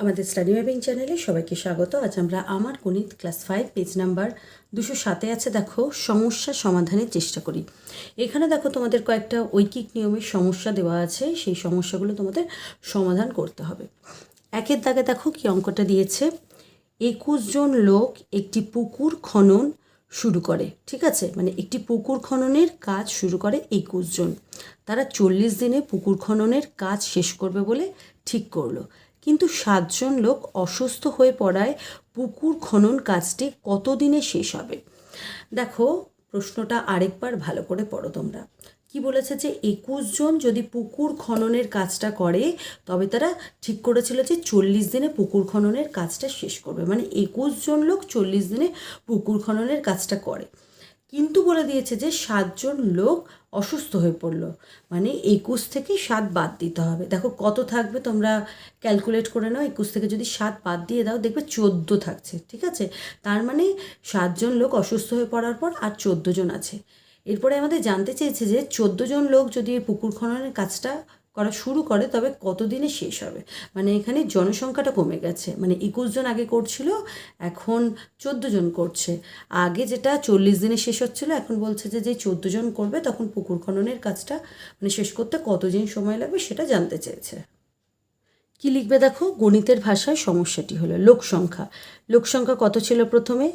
আমাদের study mapping চ্যানেলে সবাইকে স্বাগত। আজ আমরা আমার গণিত ক্লাস ফাইভ পেজ নাম্বার দুশো সাতে আছে। দেখো, সমস্যা সমাধানের চেষ্টা করি। এখানে দেখো, তোমাদের কয়েকটা ঐকিক নিয়মের সমস্যা দেওয়া আছে। সেই সমস্যাগুলো তোমাদের সমাধান করতে হবে। একের দাগে দেখো কি অঙ্কটা দিয়েছে। একুশ জন লোক একটি পুকুর খনন শুরু করে, ঠিক আছে? মানে একটি পুকুর খননের কাজ শুরু করে একুশ জন। তারা চল্লিশ দিনে পুকুর খননের কাজ শেষ করবে বলে ঠিক করল। কিন্তু সাতজন লোক অসুস্থ হয়ে পড়ায় পুকুর খনন কাজটি কতদিনে শেষ হবে? দেখো, প্রশ্নটা আরেকবার ভালো করে পড়ো তোমরা। কি বলেছে যে একুশ জন যদি পুকুর খননের কাজটা করে, তবে তারা ঠিক করেছিল যে চল্লিশ দিনে পুকুর খননের কাজটা শেষ করবে। মানে একুশ জন লোক চল্লিশ দিনে পুকুর খননের কাজটা করে। কিন্তু বলে দিয়েছে যে সাতজন লোক অসুস্থ হয়ে পড়ল। মানে একুশ থেকে সাত বাদ দিতে হবে। দেখো কত থাকবে তোমরা ক্যালকুলেট করে নাও। একুশ থেকে যদি সাত বাদ দিয়ে দাও, দেখবে চোদ্দ থাকছে, ঠিক আছে? তার মানে সাতজন লোক অসুস্থ হয়ে পড়ার পর আর চোদ্দ জন আছে। এরপরে আমাদের জানতে চেয়েছে যে চোদ্দ জন লোক যদি পুকুর খননের কাজটা করা শুরু করে তবে কতদিনে শেষ হবে? মানে এখানে জনসংখ্যাটা কমে গেছে। মানে একুশ জন আগে করছিল, এখন চোদ্দ জন করছে। আগে যেটা চল্লিশ দিনে শেষ হচ্ছিল, এখন বলছে যে যে চোদ্দ জন করবে তখন পুকুর খননের কাজটা মানে শেষ করতে কতদিন সময় লাগবে সেটা জানতে চেয়েছে। কি লিখবে দেখো? গণিতের ভাষায় সমস্যাটি হলো লোক সংখ্যা লোক কত ছিল প্রথমে?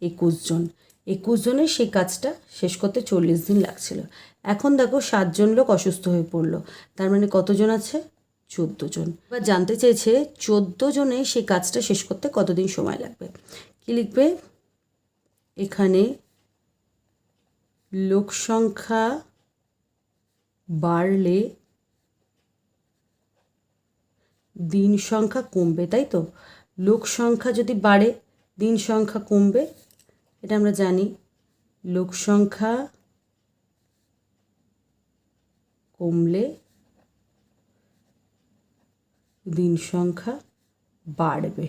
একুশ জন। একুশ জনের সেই কাজটা শেষ করতে চল্লিশ দিন লাগছিল। এখন দেখো সাতজন লোক অসুস্থ হয়ে পড়ল। তার মানে কতজন আছে? চোদ্দ জন এবার জানতে চেয়েছে চোদ্দ জনে সেই কাজটা শেষ করতে কতদিন সময় লাগবে? কি লিখবে? এখানে লোক সংখ্যা বাড়লে দিন সংখ্যা কমবে, তাই তো? লোক সংখ্যা যদি বাড়ে, দিন সংখ্যা কমবে এটা আমরা জানি। লোক সংখ্যা কমলে দিন সংখ্যা বাড়বে।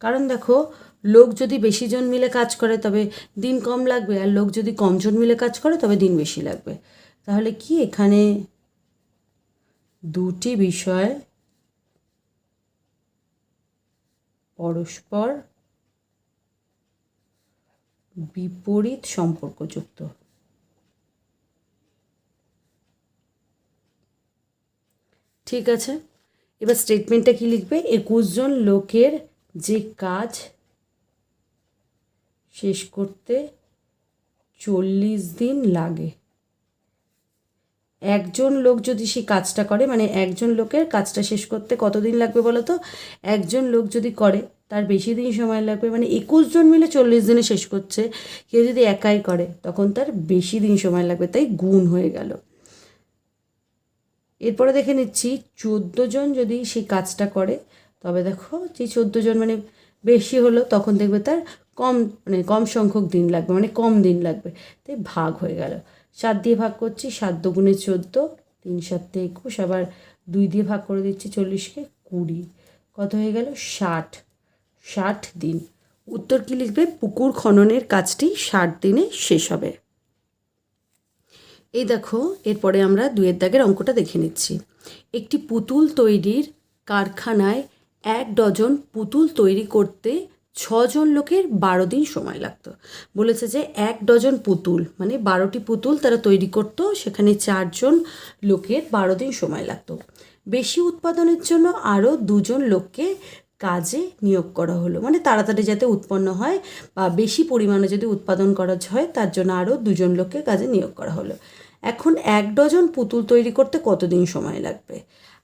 কারণ দেখো, লোক যদি বেশি জন মিলে কাজ করে, তবে দিন কম লাগবে, আর লোক যদি কম জন মিলে কাজ করে, তবে দিন বেশি লাগবে। তাহলে কি এখানে দুটি বিষয় পরস্পর বিপরীত সম্পর্কযুক্ত। ঠিক আছে? এবার স্টেটমেন্টটা কি লিখবে? একুশ জন লোকের যে কাজ শেষ করতে চল্লিশ দিন লাগে। একজন লোক যদি সেই কাজটা করে মানে একজন লোকের কাজটা শেষ করতে কতদিন লাগবে বলো তো? একজন লোক যদি করে তার বেশি দিন সময় লাগবে মানে একুশ জন মিলে চল্লিশ দিনে শেষ করছে। কেউ যদি একাই করে, তখন তার বেশি দিন সময় লাগবে, তাই গুণ হয়ে গেল। এরপরে দেখে নিচ্ছি, চোদ্দ জন যদি সেই কাজটা করে, তবে দেখো যে চোদ্দ জন মানে বেশি হলো, তখন দেখবে তার কম মানে কম সংখ্যক দিন লাগবে মানে কম দিন লাগবে, তাই ভাগ হয়ে গেল। সাত দিয়ে ভাগ করছি, সাত দুগুণে চোদ্দ, তিন সাতে একুশ, আবার দুই দিয়ে ভাগ করে দিচ্ছি চল্লিশকে কুড়ি। কত হয়ে গেল? ষাট। ষাট দিন। উত্তর কি লিখবে? পুকুর খননের কাজটি ষাট দিনে শেষ হবে। এই দেখো, এরপরে আমরা দুয়ের দাগের অঙ্কটা দেখে নিচ্ছি। একটি পুতুল তৈরির কারখানায় এক ডজন পুতুল তৈরি করতে ছজন লোকের বারো দিন সময় লাগতো। বলেছে যে এক ডজন পুতুল মানে বারোটি পুতুল তারা তৈরি করতো, সেখানে চারজন লোকের বারো দিন সময় লাগতো। বেশি উৎপাদনের জন্য আরও দুজন লোককে কাজে নিয়োগ করা হলো। মানে তাড়াতাড়ি যাতে উৎপন্ন হয় বা বেশি পরিমাণে যদি উৎপাদন করা হয়, তার জন্য আরও দুজন লোককে কাজে নিয়োগ করা হলো। এখন এক ডজন পুতুল তৈরি করতে কতদিন সময় লাগবে?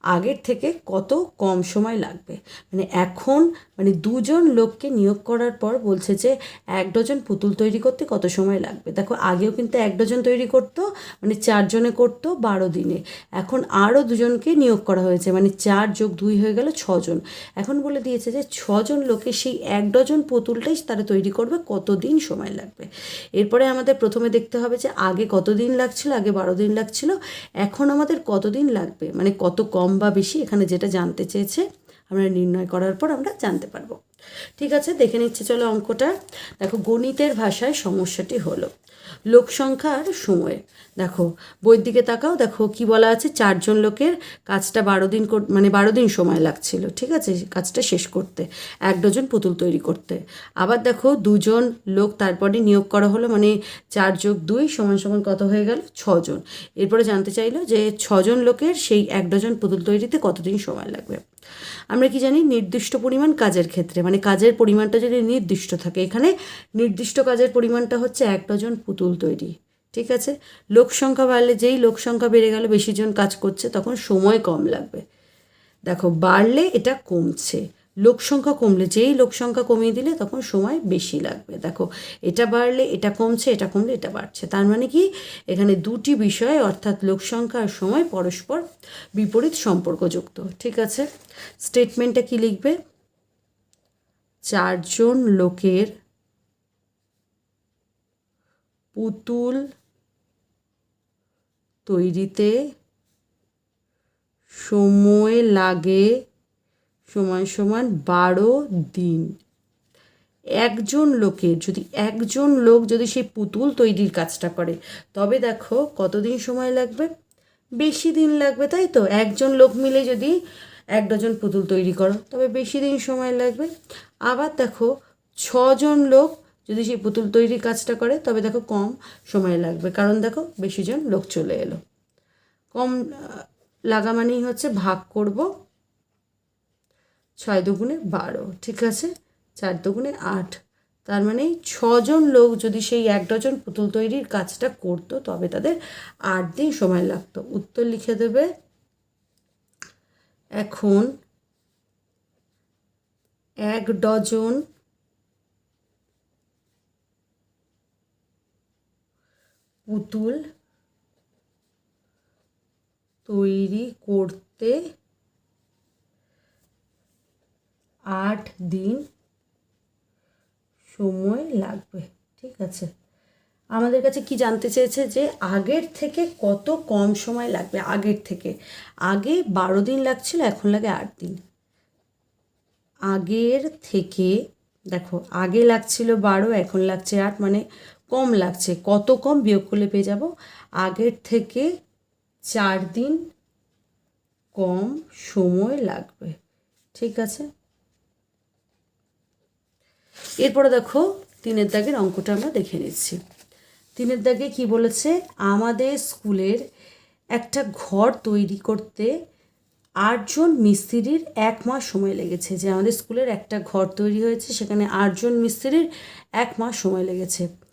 আগের থেকে কত কম সময় লাগবে? মানে এখন মানে দুজন লোককে নিয়োগ করার পর বলছে যে এক ডজন পুতুল তৈরি করতে কত সময় লাগবে? দেখো, আগেও কিন্তু এক ডজন তৈরি করতো মানে চারজনে করতো বারো দিনে। এখন আরও দুজনকে নিয়োগ করা হয়েছে মানে চার যোগ দুই হয়ে গেল ছজন। এখন বলে দিয়েছে যে ছজন লোকে সেই এক ডজন পুতুলটাই তারা তৈরি করবে কত দিন সময় লাগবে? এরপরে আমাদের প্রথমে দেখতে হবে যে আগে কতদিন লাগছিল, আগে বারো দিন লাগছিল। এখন আমাদের কত দিন লাগবে? মানে কত কম বা বেশি এখানে যেটা জানতে চেয়েছে, আমরা নির্ণয় করার পর আমরা জানতে পারব। ঠিক আছে, দেখে নিচ্ছে, চলো অঙ্কটা। দেখো, গণিতের ভাষায় সমস্যাটি হলো। লোক সংখ্যা আর সময়। দেখো, বইয়ের দিকে তাকাও, দেখো কি বলা আছে, চারজন লোকের কাজটা বারো দিন মানে বারো দিন সময় লাগছিল, ঠিক আছে? কাজটা শেষ করতে, এক ডজন পুতুল তৈরি করতে। আবার দেখো, দুজন লোক তারপরে নিয়োগ করা হলো মানে চার যোগ দুই সমান সমান কত হয়ে গেল? ছজন। এরপরে জানতে চাইলো যে ছজন লোকের সেই এক ডজন পুতুল তৈরিতে কতদিন সময় লাগবে? আমরা কি জানি? নির্দিষ্ট পরিমাণ কাজের ক্ষেত্রে মানে কাজের পরিমাণটা যদি নির্দিষ্ট থাকে, এখানে নির্দিষ্ট কাজের পরিমাণটা হচ্ছে এক ডজন পুতুল তৈরি, ঠিক আছে? লোক সংখ্যা বাড়লে যেই লোক সংখ্যা বেড়ে গেল, বেশি জন কাজ করছে, তখন সময় কম লাগবে। দেখো, বাড়লে এটা কমছে, লোক সংখ্যা কমলে, যেই লোক সংখ্যা কমিয়ে দিলে তখন সময় বেশি লাগবে। দেখো, এটা বাড়লে এটা কমছে, এটা কমলে এটা বাড়ছে। তার মানে কি? এখানে দুটি বিষয়, অর্থাৎ লোক সংখ্যা আর সময় পরস্পর বিপরীত সম্পর্কযুক্ত, ঠিক আছে? স্টেটমেন্টটা কি লিখবে? চারজন লোকের পুতুল তৈরিতে সময় লাগে, সমান সমান বারো দিন। একজন লোকের যদি, একজন লোক যদি সেই পুতুল তৈরির কাজটা করে, তবে দেখো কতদিন সময় লাগবে? বেশি দিন লাগবে, তাই তো? একজন লোক মিলে যদি এক ডজন পুতুল তৈরি করো, তবে বেশি দিন সময় লাগবে। আবার দেখো ছজন লোক যদি সেই পুতুল তৈরির কাজটা করে, তবে দেখো কম সময় লাগবে। কারণ দেখো বেশি জন লোক চলে এলো। কম লাগা মানেই হচ্ছে ভাগ করব ছয় দুগুণে বারো, ঠিক আছে? চার দুগুণে আট। তার মানে ছজন লোক যদি সেই এক ডজন পুতুল তৈরির কাজটা করতো, তবে তাদের আট দিন সময় লাগতো। উত্তর লিখে দেবে, এখন এক ডজন পুতুল তৈরি করতে আট দিন সময় লাগবে। ঠিক আছে? আমাদের কাছে কি জানতে চেয়েছে যে আগের থেকে কত কম সময় লাগবে? আগের থেকে। আগে বারো দিন লাগছিল, এখন লাগে আট দিন। আগের থেকে, দেখো, আগে লাগছিল বারো, এখন লাগছে আট মানে কম লাগছে। কত কম? বিয়োগ করলে পেয়ে যাব। আগের থেকে চার দিন কম সময় লাগবে। ঠিক আছে? এরপরে দেখো, তিনের দাগের অঙ্কটা আমরা দেখে নিচ্ছি। তিনের দাগে কি বলেছে? আমাদের স্কুলের একটা ঘর তৈরি করতে আটজন মিস্ত্রির এক মাস সময় লেগেছে। যে আমাদের স্কুলের একটা ঘর তৈরি হয়েছে, সেখানে আটজন মিস্ত্রির এক মাস সময় লেগেছে।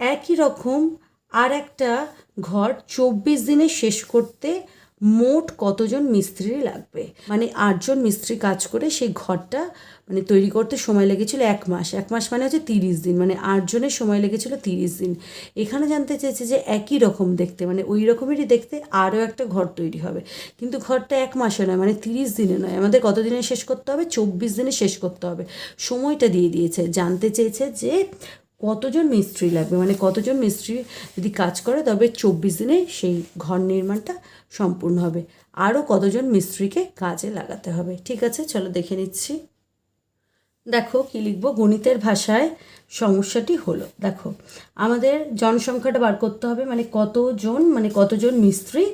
একই রকম আর একটা ঘর চব্বিশ দিনে শেষ করতে মোট কতজন মিস্ত্রি লাগবে? মানে আটজন মিস্ত্রি কাজ করে সেই ঘরটা মানে তৈরি করতে সময় লেগেছিল এক মাস। এক মাস মানে হচ্ছে তিরিশ দিন। মানে আটজনের সময় লেগেছিল তিরিশ দিন। এখানে জানতে চেয়েছে যে একই রকম দেখতে মানে ওই রকমেরই দেখতে আরও একটা ঘর তৈরি হবে। কিন্তু ঘরটা এক মাসে নয় মানে তিরিশ দিনে নয়। আমাদের কত দিনে শেষ করতে হবে? চব্বিশ দিনে শেষ করতে হবে। সময়টা দিয়ে দিয়েছে। জানতে চেয়েছে যে কতজন মিস্ত্রি লাগবে? মানে কতজন মিস্ত্রি যদি কাজ করে, তবে চব্বিশ দিনে সেই ঘর নির্মাণটা সম্পূর্ণ হবে। আরও কতজন মিস্ত্রিকে কাজে লাগাতে হবে? ঠিক আছে, চলো দেখে নিচ্ছি। দেখো কি লিখব? গণিতের ভাষায় সমস্যাটি হলো, দেখো। আমাদের জনসংখ্যাটা বার করতে হবে মানে কতজন মানে কতজন মিস্ত্রি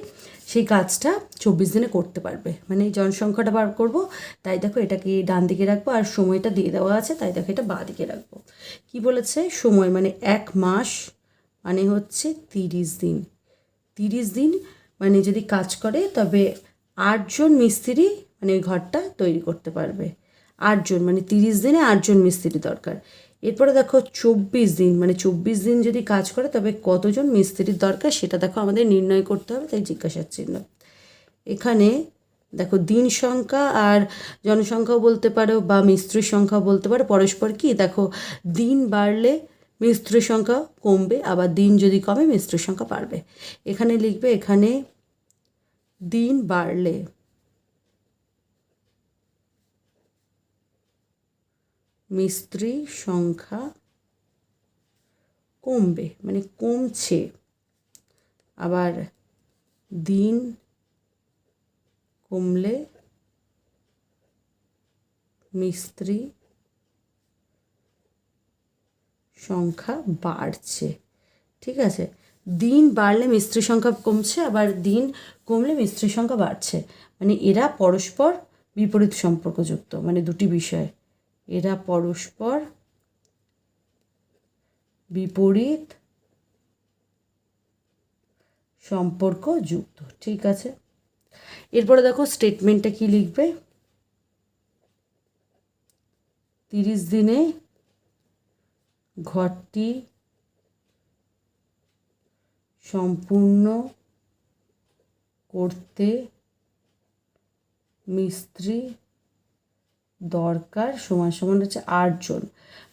সেই কাজটা চব্বিশ দিনে করতে পারবে। মানে জনসংখ্যাটা বার করব, তাই দেখো এটাকে ডান দিকে রাখব আর সময়টা দিয়ে দেওয়া আছে, তাই দেখো এটা বাঁ দিকে রাখব। কি বলেছে? সময় মানে এক মাস মানে হচ্ছে তিরিশ দিন। তিরিশ দিন মানে যদি কাজ করে, তবে আটজন মিস্ত্রি মানে ওই ঘরটা তৈরি করতে পারবে। আটজন মানে তিরিশ দিনে আটজন মিস্ত্রি দরকার। এরপরে দেখো চব্বিশ দিন মানে চব্বিশ দিন যদি কাজ করে, তবে কতজন মিস্ত্রির দরকার সেটা দেখো আমাদের নির্ণয় করতে হবে, তাই জিজ্ঞাসার চিহ্ন। এখানে দেখো দিন সংখ্যা আর জনসংখ্যাও বলতে পারো বা মিস্ত্রির সংখ্যাও বলতে পারো। পরস্পর কি? দেখো দিন বাড়লে মিস্ত্রির সংখ্যা কমবে, আবার দিন যদি কমে, মিস্ত্রির সংখ্যা বাড়বে। এখানে লিখবে এখানে দিন বাড়লে মিস্ত্রি সংখ্যা কমবে মানে কমছে। আবার দিন কমলে মিস্ত্রি সংখ্যা বাড়ছে। ঠিক আছে? দিন বাড়লে মিস্ত্রি সংখ্যা কমছে, আবার দিন কমলে মিস্ত্রি সংখ্যা বাড়ছে। মানে এরা পরস্পর বিপরীত সম্পর্কযুক্ত মানে দুটি বিষয়। এরা পরস্পর বিপরীত সম্পর্ক যুক্ত। ঠিক আছে? এরপরে দেখো স্টেটমেন্টটা কি লিখবে? তিরিশ দিনে ঘরটি সম্পূর্ণ করতে মিস্ত্রি দরকার সমান সমান হচ্ছে আটজন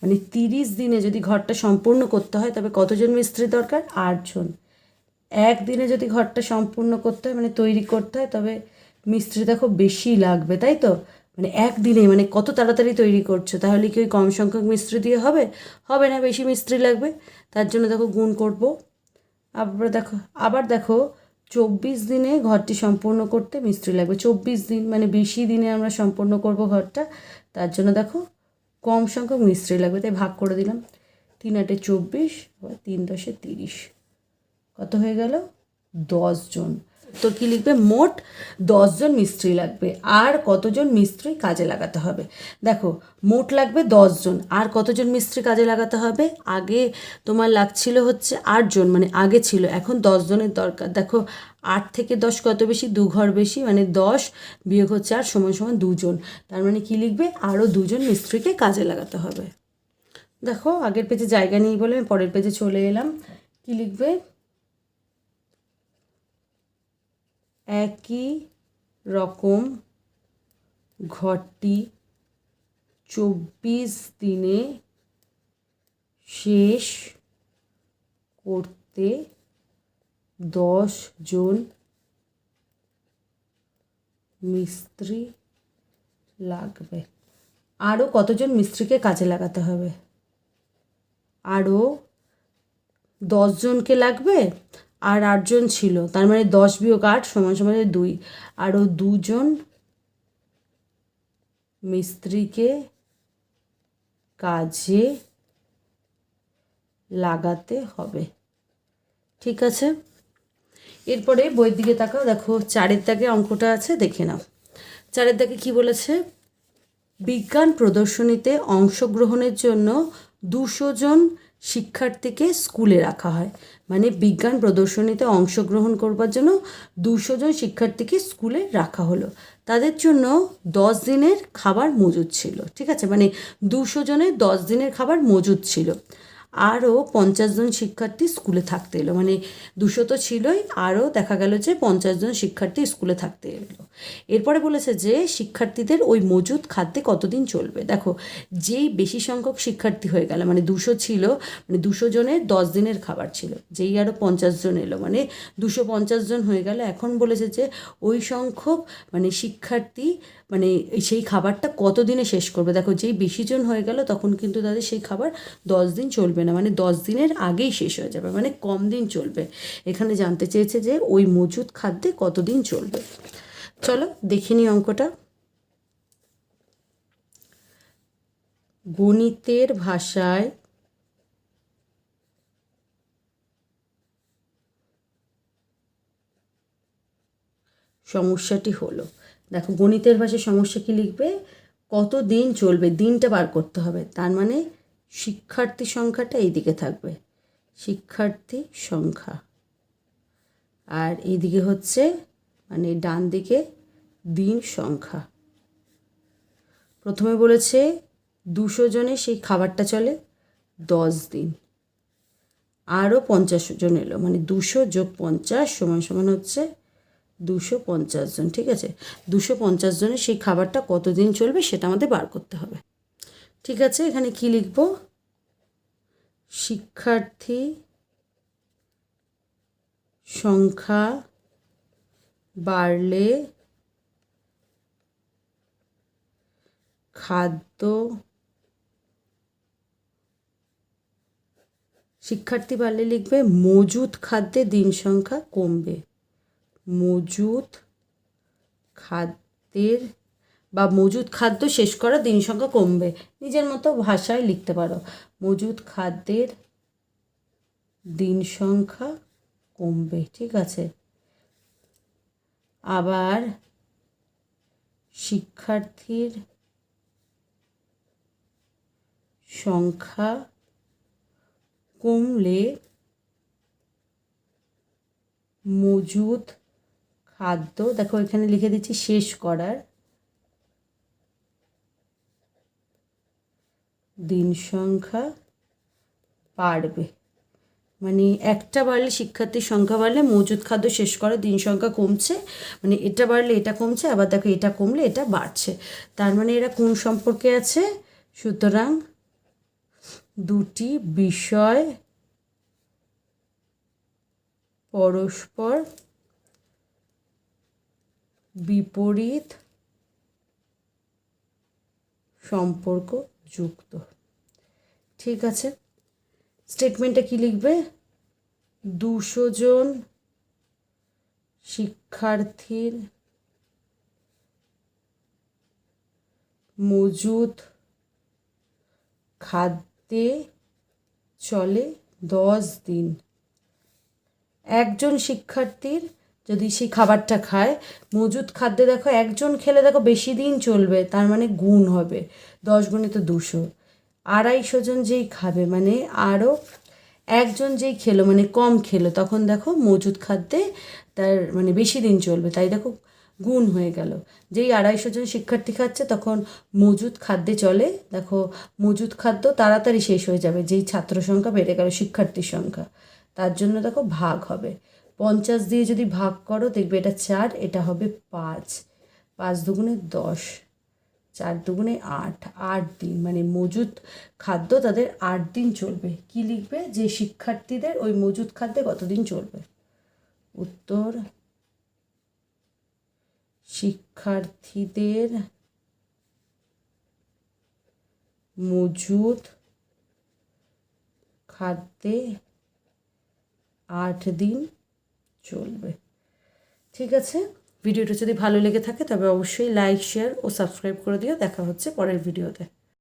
মানে তিরিশ দিনে যদি ঘরটা সম্পূর্ণ করতে হয়, তবে কতজন মিস্ত্রি দরকার? আটজন একদিনে যদি ঘরটা সম্পূর্ণ করতে হয় মানে তৈরি করতে হয়, তবে মিস্ত্রি দেখো বেশি লাগবে, তাই তো? মানে একদিনে মানে কত তাড়াতাড়ি তৈরি করছ? তাহলে কি ওই কম সংখ্যক মিস্ত্রি দিয়ে হবে? হবে না, বেশি মিস্ত্রি লাগবে। তার জন্য দেখো গুণ করব। আবার দেখো আবার দেখো চব্বিশ দিনে ঘরটি সম্পূর্ণ করতে মিস্ত্রি লাগবে। চব্বিশ দিন মানে বেশি দিনে আমরা সম্পূর্ণ করব ঘরটা। তার জন্য দেখো, কম সংখ্যক মিস্ত্রি লাগবে। তাই ভাগ করে দিলাম। তিন আটে চব্বিশ, আবার তিন দশে তিরিশ। কত হয়ে গেল? জন। তো কি লিখবে? মোট দশজন মিস্ত্রি লাগবে। আর কতজন মিস্ত্রি কাজে লাগাতে হবে? দেখো, মোট লাগবে দশজন। আর কতজন মিস্ত্রি কাজে লাগাতে হবে? আগে তোমার লাগছিল হচ্ছে আটজন মানে আগে ছিল। এখন দশজনের দরকার। দেখো, আট থেকে দশ কত বেশি? দু ঘর বেশি। মানে দশ বিয়োগ হচ্ছে আর সমান সমান দুজন। তার মানে কি লিখবে? আরও দুজন মিস্ত্রিকে কাজে লাগাতে হবে। দেখো, আগের পেজে জায়গা নেই বলে আমি পরের পেজে চলে এলাম। কি লিখবে? একই রকম ঘরটি চব্বিশ দিনে শেষ করতে দশ জন মিস্ত্রি লাগবে। আরও কতজন মিস্ত্রিকে কাজে লাগাতে হবে? আরও দশজনকে লাগবে? আর আটজন ছিল। তার মানে দশ বিয়োগ আট সমান সমান দুই। আরও দুজন মিস্ত্রিকে কাজে লাগাতে হবে। ঠিক আছে? এরপরে বইয়ের দিকে তাকাও। দেখো, চারের দাগে অঙ্কটা আছে, দেখে নাও। চারের দাগে কি বলেছে? বিজ্ঞান প্রদর্শনীতে অংশগ্রহণের জন্য দুশো জন শিক্ষার্থীকে স্কুলে রাখা হয়। মানে বিজ্ঞান প্রদর্শনীতে অংশগ্রহণ করবার জন্য দুশো জন শিক্ষার্থীকে স্কুলে রাখা হলো। তাদের জন্য দশ দিনের খাবার মজুদ ছিল, ঠিক আছে? মানে দুশো জনের দশ দিনের খাবার মজুদ ছিল। আরও পঞ্চাশ জন শিক্ষার্থী স্কুলে থাকতে এলো। মানে দুশো তো ছিলই, আরও দেখা গেল যে পঞ্চাশ জন শিক্ষার্থী স্কুলে থাকতে এলো। এরপরে বলেছে যে শিক্ষার্থীদের ওই মজুদ খাদ্যে কতদিন চলবে। দেখো, যেই বেশি সংখ্যক শিক্ষার্থী হয়ে গেল মানে দুশো ছিল মানে দুশো জনের দশ দিনের খাবার ছিল, যেই আরও পঞ্চাশ জন এলো মানে দুশো পঞ্চাশ জন হয়ে গেল। এখন বলেছে যে ওই সংখ্যক মানে শিক্ষার্থী মানে সেই খাবারটা কত দিনে শেষ করবে? দেখো, যেই বেশি জন হয়ে গেল, তখন কিন্তু তাদের সেই খাবার দশ দিন চলবে না মানে দশ দিনের আগেই শেষ হয়ে যাবে মানে কম দিন চলবে। এখানে জানতে চেয়েছে যে ওই মজুদ খাদ্যে কতদিন চলবে। চলো, দেখে অঙ্কটা। গণিতের ভাষায় সমস্যাটি হলো, দেখো গণিতের ভাষায় সমস্যা কি লিখবে? কত দিন চলবে? দিনটা বার করতে হবে। তার মানে শিক্ষার্থী সংখ্যাটা এইদিকে থাকবে। শিক্ষার্থী সংখ্যা। আর এইদিকে হচ্ছে মানে ডান দিকে দিন সংখ্যা। প্রথমে বলেছে দুশো জনে সেই খাবারটা চলে, দশ দিন। আরও পঞ্চাশ জন এলো মানে দুশো যোগ পঞ্চাশ সমান সমান হচ্ছে দুশো পঞ্চাশ জন, ঠিক আছে? দুশো পঞ্চাশ জনের সেই খাবারটা কতদিন চলবে সেটা আমাদের বার করতে হবে। ঠিক আছে, এখানে কি লিখব? শিক্ষার্থী সংখ্যা বাড়লে খাদ্য শিক্ষার্থী বাড়লে লিখবে মজুদ খাদ্যে দিন সংখ্যা কমবে। মজুদ খাদ্যের বা মজুদ খাদ্য শেষ করা দিন সংখ্যা কমবে। নিজের মতো ভাষায় লিখতে পারো। মজুদ খাদ্যের দিন সংখ্যা কমবে, ঠিক আছে? আবার শিক্ষার্থীর সংখ্যা কমলে মজুদ খাদ্য, দেখো এখানে লিখে দিচ্ছি শেষ করার দিন সংখ্যা বাড়বে। মানে একটা বাড়লে শিক্ষার্থীর সংখ্যা বাড়লে মজুদ খাদ্য শেষ করে দিন সংখ্যা কমছে। মানে এটা বাড়লে এটা কমছে, আবার দেখো এটা কমলে এটা বাড়ছে। তার মানে এরা কোন সম্পর্কে আছে? সুতরাং দুটি বিষয় পরস্পর বিপরীত সম্পর্ক যুক্ত ঠিক আছে? স্টেটমেন্টে কি লিখবে? দুশো জন শিক্ষার্থীর মজুদ খাদ্যে চলে দশ দিন। একজন শিক্ষার্থীর যদি সেই খাবারটা খায়, মজুদ খাদ্যে দেখো একজন খেলে দেখো বেশি দিন চলবে, তার মানে গুণ হবে। দশ গুণে তো দুশো। আড়াইশো জন যেই খাবে মানে আরও একজন যেই খেলো মানে কম খেলো, তখন দেখো মজুদ খাদ্যে তার মানে বেশি দিন চলবে। তাই দেখো গুণ হয়ে গেল। যেই আড়াইশো জন শিক্ষার্থী খাচ্ছে, তখন মজুদ খাদ্যে চলে। দেখো মজুদ খাদ্য তাড়াতাড়ি শেষ হয়ে যাবে, যেই ছাত্র সংখ্যা বেড়ে গেল শিক্ষার্থীর সংখ্যা। তার জন্য দেখো ভাগ হবে। পঞ্চাশ দিয়ে যদি ভাগ করো, দেখবে এটা চার, এটা হবে পাঁচ। পাঁচ দুগুণে দশ। চার দুগুণে আট আট দিন মানে মজুদ খাদ্য তাদের আট দিন চলবে। কি লিখবে? যে শিক্ষার্থীদের ওই মজুদ খাদ্যে কতদিন চলবে? উত্তর, শিক্ষার্থীদের মজুদ খাদ্যে আট দিন চলবে। ঠিক আছে? ভিডিওটা যদি ভালো লেগে থাকে, তবে অবশ্যই লাইক শেয়ার ও সাবস্ক্রাইব করে দিও। দেখা হচ্ছে পরের ভিডিওতে।